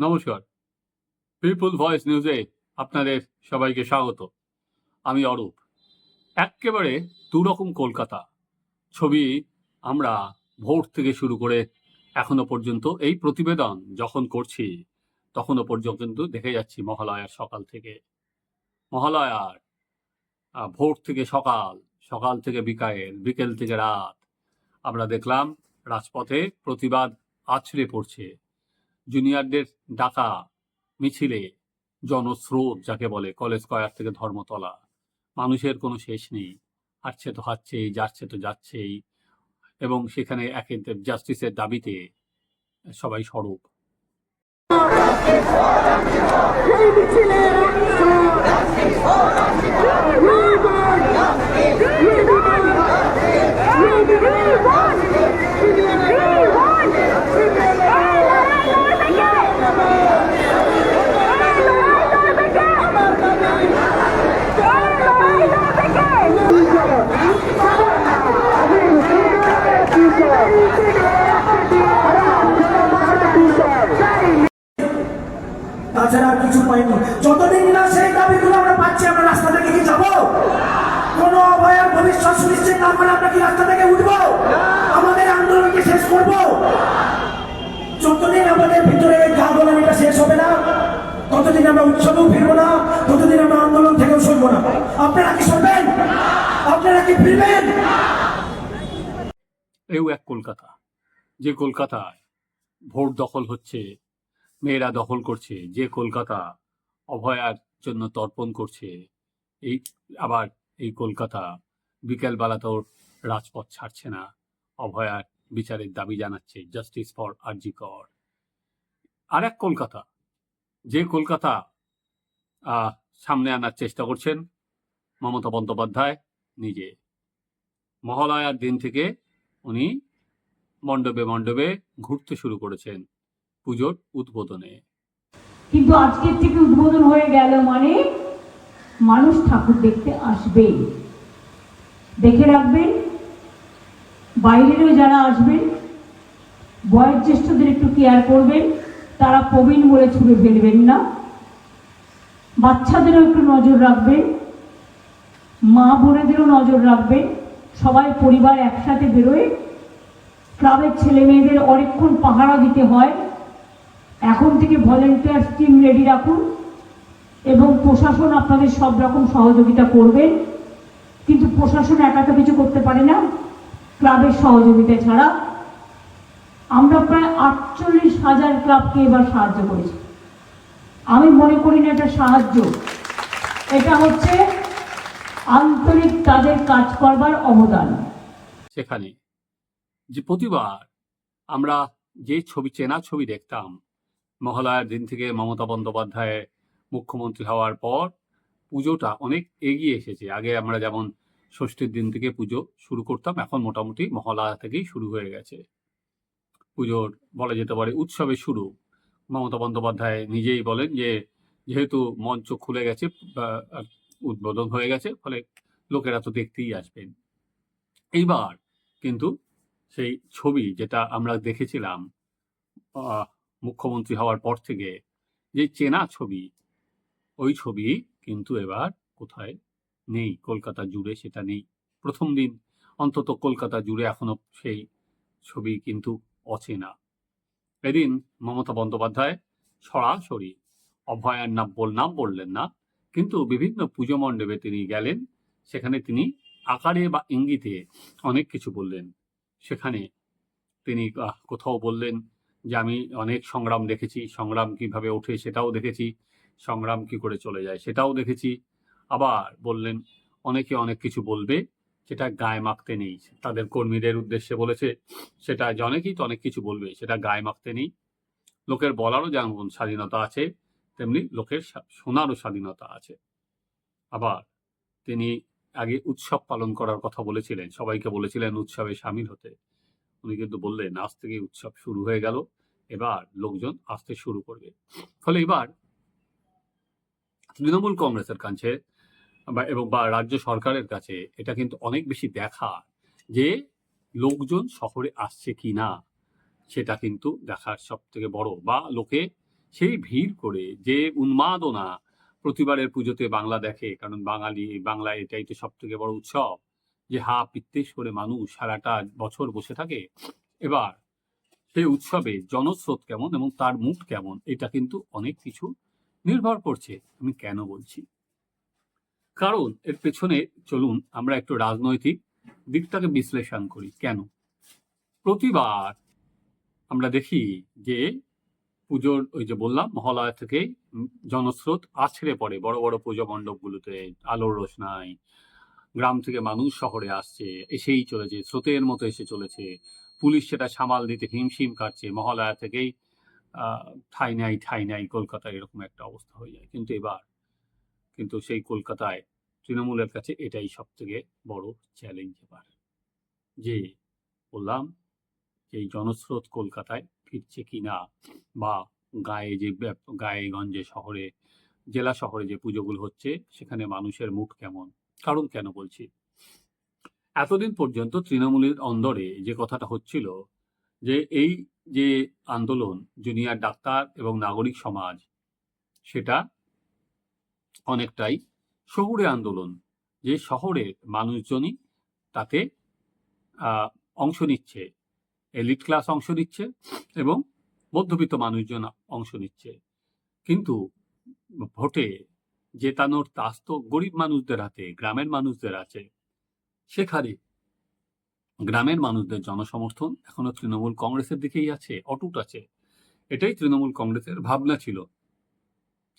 নমস্কার। পিপুল ভয়েস নিউজে আপনাদের সবাইকে স্বাগত। আমি অরূপ। একেবারে দুরকম কলকাতা। ছবি আমরা ভোর থেকে শুরু করে এখনও পর্যন্ত এই প্রতিবেদন যখন করছি তখনও পর্যন্ত কিন্তু দেখে যাচ্ছি মহালয়ার সকাল থেকে। মহালয়ার ভোর থেকে সকাল সকাল থেকে বিকাল, বিকেল থেকে রাত। আমরা দেখলাম রাজপথে প্রতিবাদ আছড়ে পড়ছে। জুনিয়রদের ডাকা মিছিলে জনস্রোত যাকে বলে কলেজ স্কয়ার থেকে ধর্মতলা। মানুষের কোনো শেষ নেই। হাঁটছে তো হাঁটছেই, যাচ্ছে তো যাচ্ছেই। এবং সেখানে একে জাস্টিসের দাবিতে সবাই সরব। এই না আমরা কি রাস্তা থেকে উঠবো? আমাদের আন্দোলনকে শেষ যতদিন আমাদের ভিতরে গা গোলামিটা শেষ হবে না। ততদিন আমরা উৎসবেও ফিরবো না ততদিন আমরা আন্দোলন থেকেও সরবো না। আপনারা কি সরবেন? আপনারা কি ফিরবেন? এও এক কলকাতা। যে কলকাতায় ভোট দখল হচ্ছে, মেয়েরা দখল করছে, যে কলকাতা অভয়ার জন্য তর্পণ করছে, এই আবার এই কলকাতা বিকেলবেলাতেও রাজপথ ছাড়ছে না। অভয়ার বিচারের দাবি জানাচ্ছে জাস্টিস ফর আরজি কর আর এক কলকাতা, যে কলকাতা সামনে আনার চেষ্টা করছেন মমতা বন্দ্যোপাধ্যায় নিজে। মহালয়ার দিন থেকে উনি মণ্ডপে মণ্ডপে ঘুরতে শুরু করেছেন পুজোর উদ্বোধনে। কিন্তু আজকের থেকে উদ্বোধন হয়ে গেল মানে মানুষ ঠাকুর দেখতে আসবে দেখে রাখবেন। বাইরেরও যারা আসবেন, বয়োজ্যেষ্ঠদের একটু কেয়ার করবেন। তারা প্রবীণ বলে ছুড়ে ফেলবেন না। বাচ্চাদেরও একটু নজর রাখবেন। মা বোনেদেরও নজর রাখবেন। সবাই পরিবার একসাথে বেরোয়। ক্লাবের ছেলে মেয়েদের অনেকক্ষণ পাহারা দিতে হয়। এখন থেকে ভলেন্টিয়ার টিম রেডি রাখুন এবং প্রশাসন আপনাদের সব রকম সহযোগিতা করবেন। কিন্তু প্রশাসন একা তো কিছু করতে পারে না। ক্লাবের সহযোগিতা ছাড়া। আমরা প্রায় আটচল্লিশ হাজার ক্লাবকে এবার সাহায্য করেছি। আমি মনে করি না এটা সাহায্য। এটা হচ্ছে আন্তরিক তাদের কাজ করবার অবদান। সেখানে যে প্রতিবার আমরা যে ছবি, চেনা ছবি দেখতাম মহালয়ার দিন থেকে মমতা বন্দ্যোপাধ্যায় মুখ্যমন্ত্রী হওয়ার পর পুজোটা অনেক এগিয়ে এসেছে। আগে আমরা যেমন ষষ্ঠীর দিন থেকে পুজো শুরু করতাম, এখন মোটামুটি মহালয়া থেকেই শুরু হয়ে গেছে। পুজোর বলা যেতে পারে উৎসবের শুরু। মমতা বন্দ্যোপাধ্যায় নিজেই বলেন যে, যেহেতু মঞ্চ খুলে গেছে উদ্বোধন হয়ে গেছে, ফলে লোকেরা তো দেখতেই আসবেন। এইবার কিন্তু সেই ছবি যেটা আমরা দেখেছিলাম মুখ্যমন্ত্রী হওয়ার পর থেকে, যে চেনা ছবি, ওই ছবি কিন্তু এবার কোথায় নেই? কলকাতা জুড়ে সেটা নেই। প্রথম দিন অন্তত কলকাতা জুড়ে এখনও সেই ছবি কিন্তু অচেনা। এদিন মমতা বন্দ্যোপাধ্যায় সরাসরি অভয়ার নাম বল, নাম বললেন না, কিন্তু বিভিন্ন পুজো মণ্ডপে তিনি গেলেন। সেখানে তিনি আকারে বা ইঙ্গিতে অনেক কিছু বললেন। সেখানে তিনি কোথাও বললেন যে, আমি অনেক সংগ্রাম দেখেছি। সংগ্রাম কীভাবে ওঠে সেটাও দেখেছি। সংগ্রাম কি করে চলে যায় সেটাও দেখেছি। আবার বললেন, অনেকে অনেক কিছু বলবে, সেটা গায়ে মাখতে নেই। তাদের কর্মীদের উদ্দেশ্যে বলেছে, সেটা অনেকেই তো অনেক কিছু বলবে, সেটা গায়ে মাখতে নেই। লোকের বলারও যেমন স্বাধীনতা আছে, তেমনি লোকের শোনারও স্বাধীনতা আছে। আবার তিনি আগে উৎসব পালন করার কথা বলেছিলেন, সবাইকে বলেছিলেন উৎসবে সামিল হতে। উনি কিন্তু বললেন, আজ থেকে উৎসব শুরু হয়ে গেল, এবার লোকজন আসতে শুরু করবে। ফলে এবার তৃণমূল কংগ্রেসের কাছে বা, এবং বা রাজ্য সরকারের কাছে এটা কিন্তু অনেক বেশি দেখা যে লোকজন শহরে আসছে কি না, সেটা কিন্তু দেখার সব থেকে বড়। বা লোকে সেই ভিড় করে যে উন্মাদনা প্রতিবারের পুজোতে বাংলা দেখে, কারণ বাঙালি, বাংলা এটাই তো সব থেকে বড় উৎসব, যে হা পিত্তেশ করে মানুষ সারাটা বছর বসে থাকে। এবার সেই উৎসবে জনস্রোত কেমন এবং তার মুখ কেমন, এটা কিন্তু অনেক কিছু নির্ভর করছে আমি কেন বলছি। কারণ এর পেছনে চলুন আমরা একটু রাজনৈতিক দিকটাকে বিশ্লেষণ করি, কেন? প্রতিবার আমরা দেখি যে পুজোর ওই যে বললাম, মহালয়া থেকে জনস্রোত আছড়ে পড়ে, বড় বড় পুজো মণ্ডপগুলোতে আলোর রোশনাই গ্রাম থেকে মানুষ শহরে আসছে, এসেই চলেছে, স্রোতের মতো এসে চলেছে। পুলিশ সেটা সামাল দিতে হিমশিম কাটছে মহালয়া থেকেই ঠাই নাই ঠাই নাই, কলকাতায় এরকম একটা অবস্থা হয়ে যায়। কিন্তু এবার, কিন্তু সেই কলকাতায় তৃণমূলের কাছে এটাই সব থেকে বড় চ্যালেঞ্জ এবার। যে বললাম, যে জনস্রোত কলকাতায় ফিরছে কিনা বা গায়ে যে গায়ে গঞ্জে শহরে, জেলা শহরে যে পুজোগুলো হচ্ছে, সেখানে মানুষের মুখ কেমন? কারণ কেন বলছি? এতদিন পর্যন্ত তৃণমূলের অন্দরে যে কথাটা হচ্ছিল, যে এই যে আন্দোলন, জুনিয়র ডাক্তার এবং নাগরিক সমাজ, সেটা অনেকটাই শহুরে আন্দোলন। যে শহরের মানুষজনই তাতে অংশ নিচ্ছে, এলিট ক্লাস অংশ নিচ্ছে এবং মধ্যবিত্ত মানুষজন অংশ নিচ্ছে। কিন্তু ভোটে জেতানোর তাস তো গরিব মানুষদের হাতে, গ্রামের মানুষদের আছে। সেখানে গ্রামের মানুষদের জনসমর্থন এখনও তৃণমূল কংগ্রেসের দিকেই আছে, অটুট আছে। এটাই তৃণমূল কংগ্রেসের ভাবনা ছিল।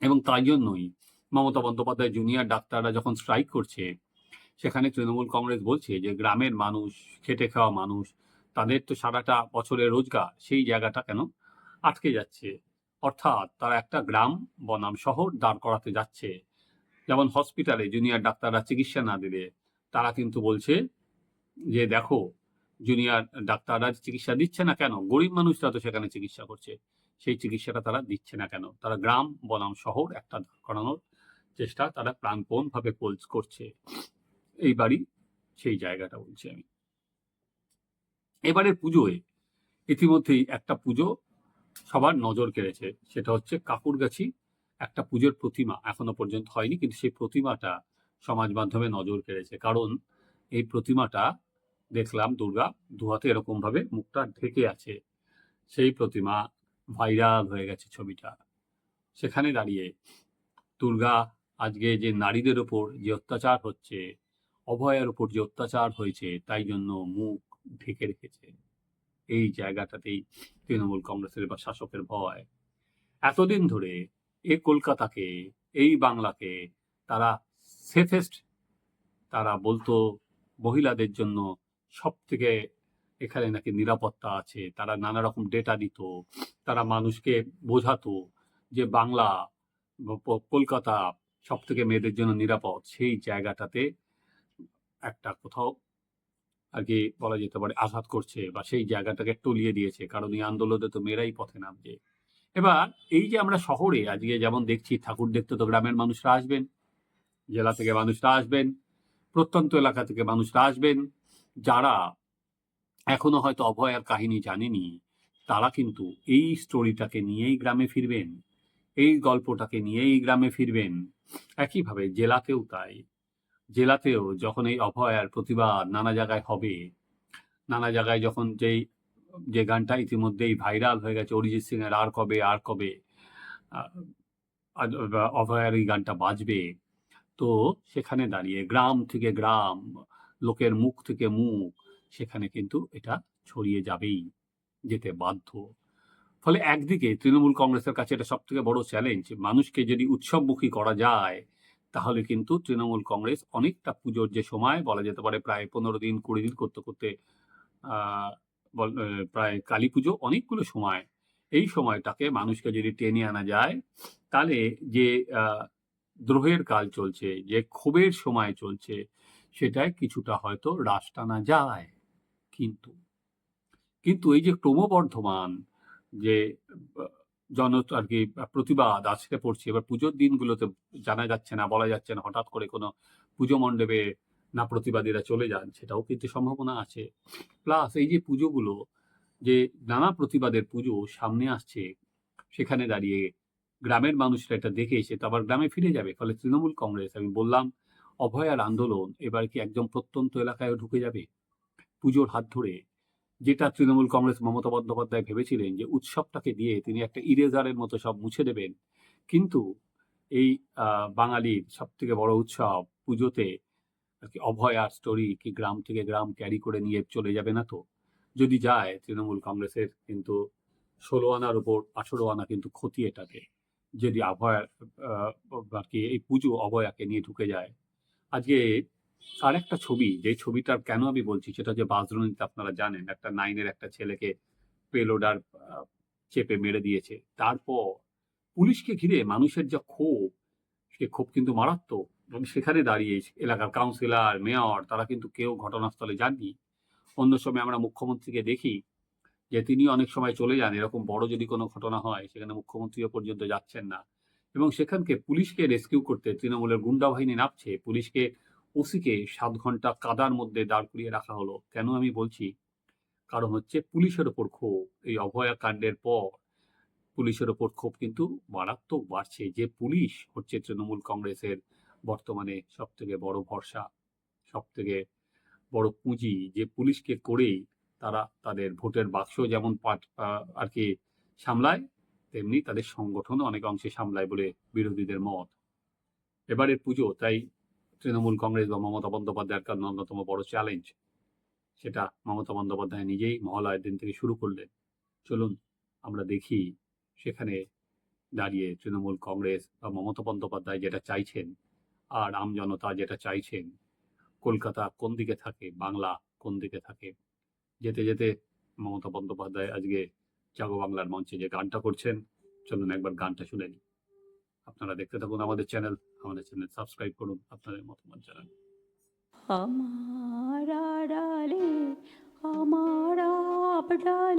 এবং তাই জন্যই মমতা বন্দ্যোপাধ্যায় জুনিয়র ডাক্তাররা যখন স্ট্রাইক করছে, সেখানে তৃণমূল কংগ্রেস বলছে যে, গ্রামের মানুষ, খেটে খাওয়া মানুষ, তাদের তো সারাটা বছরের রোজগার, সেই জায়গাটা কেন আটকে যাচ্ছে? অর্থাৎ তারা একটা গ্রাম, বনাম শহর দাঁড় করাতে যাচ্ছে। যেমন হসপিটালে জুনিয়র ডাক্তাররা চিকিৎসা না দিলে, তারা কিন্তু বলছে যে দেখো জুনিয়র ডাক্তাররা চিকিৎসা দিচ্ছে না কেন? গরিব মানুষরা তো সেখানে চিকিৎসা করছে। সেই চিকিৎসাটা তারা দিচ্ছে না কেন? তারা গ্রাম বনাম শহর একটা দাঁড় করানোর চেষ্টা তারা প্রাণপণভাবে করছে। এইবারই সেই জায়গাটা বলছি আমি। এবারের পুজোয় ইতিমধ্যেই একটা পুজো সবার নজর কেড়েছে। সেটা হচ্ছে কাকুরগাছি একটা পুজোর প্রতিমা এখনও পর্যন্ত হয়নি, কিন্তু সেই প্রতিমাটা সমাজ মাধ্যমে নজর কেড়েছে। কারণ এই প্রতিমাটা দেখলাম দুর্গা দু হাতে এরকম ভাবে মুখটা ঢেকে আছে। সেই প্রতিমা ভাইরাল হয়ে গেছে ছবিটা। সেখানে দাঁড়িয়ে দুর্গা আজকে যে নারীদের ওপর যে অত্যাচার হচ্ছে, অভয়ের ওপর যে অত্যাচার হয়েছে, তাই জন্য মুখ ঢেকে রেখেছে। এই জায়গাটাতেই তৃণমূল কংগ্রেসের বা শাসকের ভয়। এতদিন ধরে এ কলকাতাকে, এই বাংলাকে তারা সেফেস্ট তারা বলতো মহিলাদের জন্য সব থেকে এখানে নাকি নিরাপত্তা আছে, তারা নানা রকম ডেটা দিত, তারা মানুষকে বোঝাতো যে বাংলা কলকাতা সব থেকে মেয়েদের জন্য নিরাপদ। সেই জায়গাটাতে একটা কোথাও আর কি বলা যেতে পারে আঘাত করছে বা সেই জায়গাটাকে টলিয়ে দিয়েছে। কারণ এই আন্দোলনে তো মেয়েরাই পথে নামছে। এবার এই যে আমরা শহরে আজকে যেমন দেখছি, ঠাকুর দেখতে তো গ্রামের মানুষরা আসবেন, জেলা থেকে মানুষরা আসবেন, প্রত্যন্ত এলাকা থেকে মানুষরা আসবেন যারা এখনও হয়তো অভয়ার কাহিনী জানেনি, তারা কিন্তু এই স্টোরিটাকে নিয়েই গ্রামে ফিরবেন, এই গল্পটাকে নিয়েই গ্রামে ফিরবেন। একইভাবে জেলাতেও তাই। জেলাতেও যখন এই অভয়ার প্রতিবাদ নানা জায়গায় হবে, নানা জায়গায় যখন যেই, যে গানটা ইতিমধ্যেই ভাইরাল হয়ে গেছে, অরিজিৎ সিং এর আর কবে আর কবে অভয়ার এই গানটা বাজবে, তো সেখানে দাঁড়িয়ে গ্রাম থেকে গ্রাম লোকের মুখ থেকে মুখ, সেখানে কিন্তু এটা ছড়িয়ে যাবেই, যেতে বাধ্য। ফলে একদিকে তৃণমূল কংগ্রেসের কাছে এটা সব থেকে বড় চ্যালেঞ্জ মানুষকে যদি উৎসবমুখী করা যায়, তাহলে কিন্তু তৃণমূল কংগ্রেস অনেকটা পুজোর যে সময়, বলা যেতে পারে প্রায় পনেরো দিন, কুড়ি দিন করতে করতে প্রায় কালী পুজো অনেকগুলো সময়। এই সময়টাকে মানুষকে যদি টেনে আনা যায়, তাহলে যে দ্রোহের কাল চলছে, যে ক্ষোভের সময় চলছে সেটায় কিছুটা হয়তো হ্রাস টানা যায়। কিন্তু কিন্তু এই যে ক্রমবর্ধমান যে, জন, আর কি, প্রতিবাদ আজকে পড়ছে, এবার পুজোর দিনগুলোতে জানা যাচ্ছে না, বলা যাচ্ছে না, হঠাৎ করে কোনো পুজো মণ্ডপে না প্রতিবাদীরা চলে যান, সেটাও কিন্তু সম্ভাবনা আছে। প্লাস এই যে পুজোগুলো, যে নানা প্রতিবাদের পুজো সামনে আসছে, সেখানে দাঁড়িয়ে গ্রামের মানুষরা এটা দেখে এসে তো আবার গ্রামে ফিরে যাবে, ফলে তৃণমূল কংগ্রেস, আমি বললাম অভয়ার আন্দোলন এবার কি একদম প্রত্যন্ত এলাকায় ঢুকে যাবে? পুজোর হাত ধরে যেটা তৃণমূল কংগ্রেস মমতা বন্দ্যোপাধ্যায় ভেবেছিলেন যে উৎসবটাকে দিয়ে তিনি একটা ইরেজারের মতো সব মুছে দেবেন। কিন্তু এই বাঙালির সব থেকে বড় উৎসব পুজোতে আর কি অভয়ার স্টোরি কি গ্রাম থেকে গ্রাম ক্যারি করে নিয়ে চলে যাবে না তো? যদি যায় তৃণমূল কংগ্রেসের কিন্তু ষোলো আনার উপর আঠেরো আনা কিন্তু ক্ষতি এটাকে। যদি আহ, আর কি এই পুজো অভয়াকে নিয়ে ঢুকে যায় আজকে আর একটা ছবি, যে ছবিটার কেন আমি বলছি সেটা যে বাজরণীতে আপনারা জানেন, একটা নাইনের একটা ছেলেকে পেলোডার চেপে মেরে দিয়েছে। তারপর পুলিশকে ঘিরে মানুষের যা ক্ষোভ, সে ক্ষোভ কিন্তু মারাত্মক। এবং সেখানে দাঁড়িয়ে এলাকার কাউন্সিলর মেয়র তারা কিন্তু কেউ ঘটনাস্থলে যাননি। অন্য সময় আমরা মুখ্যমন্ত্রীকে দেখি, যে তিনি অনেক সময় চলে যান। এরকম বড় যদি কোনো ঘটনা হয়, সেখানে মুখ্যমন্ত্রীও পর্যন্ত যাচ্ছেন না। এবং সেখানকে পুলিশকে রেস্কিউ করতে তৃণমূলের গুন্ডা বাহিনী নামছে। পুলিশকে ওসিকে সাত ঘণ্টা কাদার মধ্যে দাঁড় করিয়ে রাখা হলো। কেন আমি বলছি? কারণ হচ্ছে পুলিশের ওপর ক্ষোভ। এই অভয়া কাণ্ডের পর পুলিশের ওপর ক্ষোভ কিন্তু মারাত্মক বাড়ছে। যে পুলিশ হচ্ছে তৃণমূল কংগ্রেসের বর্তমানে সব থেকে বড় ভরসা সব থেকে বড় পুঁজি, যে পুলিশকে করেই তারা তাদের ভোটের বাক্স যেমন পাট আর কি সামলায় তেমনি তাদের সংগঠনও অনেক অংশে সামলায় বলে বিরোধীদের মত। এবারের পুজো, তাই তৃণমূল কংগ্রেস বা মমতা বন্দ্যোপাধ্যায়ের কাছে অন্যতম বড় চ্যালেঞ্জ সেটা মমতা বন্দ্যোপাধ্যায় নিজেই মহালয়ের দিন থেকে শুরু করলেন। চলুন আমরা দেখি সেখানে দাঁড়িয়ে তৃণমূল কংগ্রেস বা মমতা বন্দ্যোপাধ্যায় যেটা চাইছেন আর আম জনতা যেটা চাইছেন, কলকাতা কোন দিকে থাকে, বাংলা কোন দিকে থাকে? যেতে যেতে মমতা বন্দ্যোপাধ্যায় আজকে জাগো বাংলার মঞ্চে যে গানটা করছেন, চলুন একবার গানটা শুনে নিই। আপনারা দেখতে থাকুন আমাদের চ্যানেল আমাদের চ্যানেল সাবস্ক্রাইব করুন, আপনাদের মতামত জানান। আমার আমার